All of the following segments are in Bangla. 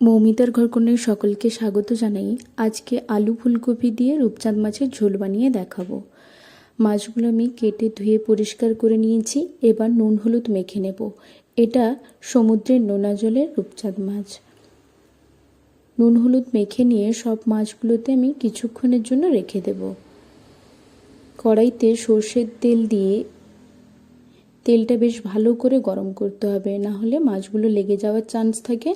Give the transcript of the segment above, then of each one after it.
মৌমিতার ঘর ঘরকন্যার সকলকে স্বাগত জানাই। আজকে আলু ফুলকপি দিয়ে রূপচাঁদ মাছের ঝোল বানিয়ে দেখাবো। মাছগুলো আমি কেটে ধুয়ে পরিষ্কার করে নিয়েছি। এবার নুন হলুদ মেখে নেব। এটা সমুদ্রের নোনা জলের রূপচাঁদ মাছ। নুন হলুদ মেখে নিয়ে সব মাছগুলোতে আমি কিছুক্ষণের জন্য রেখে দেব। কড়াইতে সর্ষের তেল দিয়ে তেলটা বেশ ভালো করে গরম করতে হবে না হলে মাছগুলো লেগে যাওয়ার চান্স থাকে।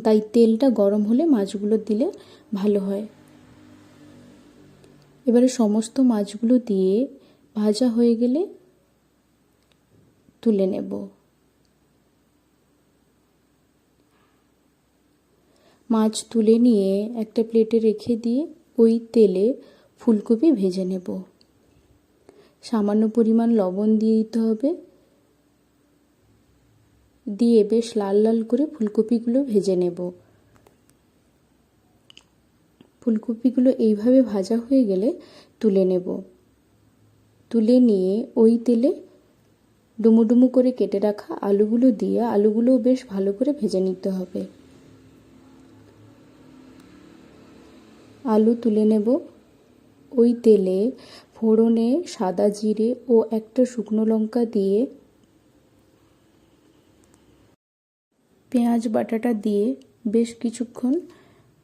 তাই তেলটা গরম হলে মাছগুলো দিলে ভালো হয়। এবারে সমস্ত মাছগুলো দিয়ে ভাজা হয়ে গেলে তুলে নেব। মাছ তুলে নিয়ে একটা প্লেটে রেখে দিয়ে ওই তেলে ফুলকপি ভেজে নেব। সামান্য পরিমাণ লবণ দিয়ে দিতে হবে। দিয়ে বেশ লাল লাল করে ফুলকপিগুলো ভেজে নেব। ফুলকপিগুলো এইভাবে ভাজা হয়ে গেলে তুলে নেব। তুলে নিয়ে ওই তেলে ডুমো ডুমো করে কেটে রাখা আলুগুলো দিয়ে আলুগুলোও বেশ ভালো করে ভেজে নিতে হবে। আলু তুলে নেব। ওই তেলে ফোড়নে সাদা জিরে ও একটা শুকনো লঙ্কা দিয়ে পেঁয়াজ বাটাটা দিয়ে বেশ কিছুক্ষণ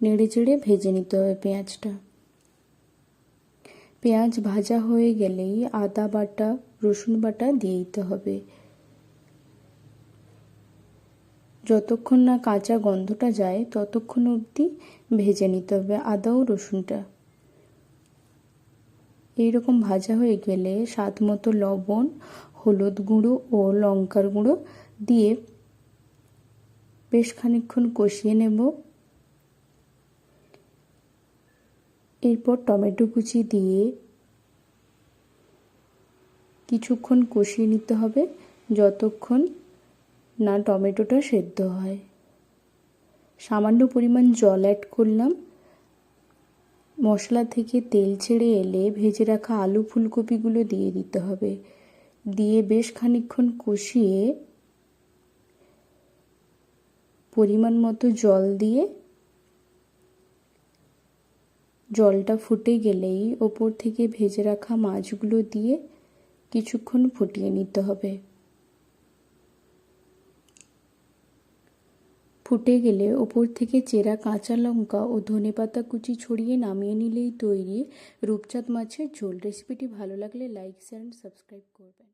নেড়ে চেড়ে ভেজে নিতে হবে পেঁয়াজটা। পেঁয়াজ ভাজা হয়ে গেলেই আদা বাটা, রসুন বাটা দিয়ে দিতে হবে। যতক্ষণ না কাঁচা গন্ধটা যায়, ততক্ষণ অবধি ভেজে নিতে হবে আদা ও রসুনটা। এইরকম ভাজা হয়ে গেলে স্বাদ মতো লবণ, হলুদ গুঁড়ো ও লঙ্কার গুঁড়ো দিয়ে বেশ খানিক্ষণ কষিয়ে নেব। এরপর টমেটো কুচি দিয়ে কিছুক্ষণ কষিয়ে নিতে হবে যতক্ষণ না টমেটোটা সেদ্ধ হয়। সামান্য পরিমাণ জল অ্যাড করলাম। মশলা থেকে তেল ছেড়ে এলে ভেজে রাখা আলু ফুলকপিগুলো দিয়ে দিতে হবে। দিয়ে বেশ খানিক্ষণ কষিয়ে পরিমাণ মতো জল দিয়ে জলটা ফুটে গেলেই ওপর থেকে ভেজে রাখা মাছগুলো দিয়ে কিছুক্ষণ ফুটিয়ে নিতে হবে। ফুটে গেলে ওপর থেকে চেরা কাঁচা লঙ্কা ও ধনেপাতা কুচি ছড়িয়ে নামিয়ে নিলেই তৈরি রূপচাঁদ মাছের ঝোল। রেসিপিটি ভালো লাগলে লাইক, শেয়ার সাবস্ক্রাইব করবেন।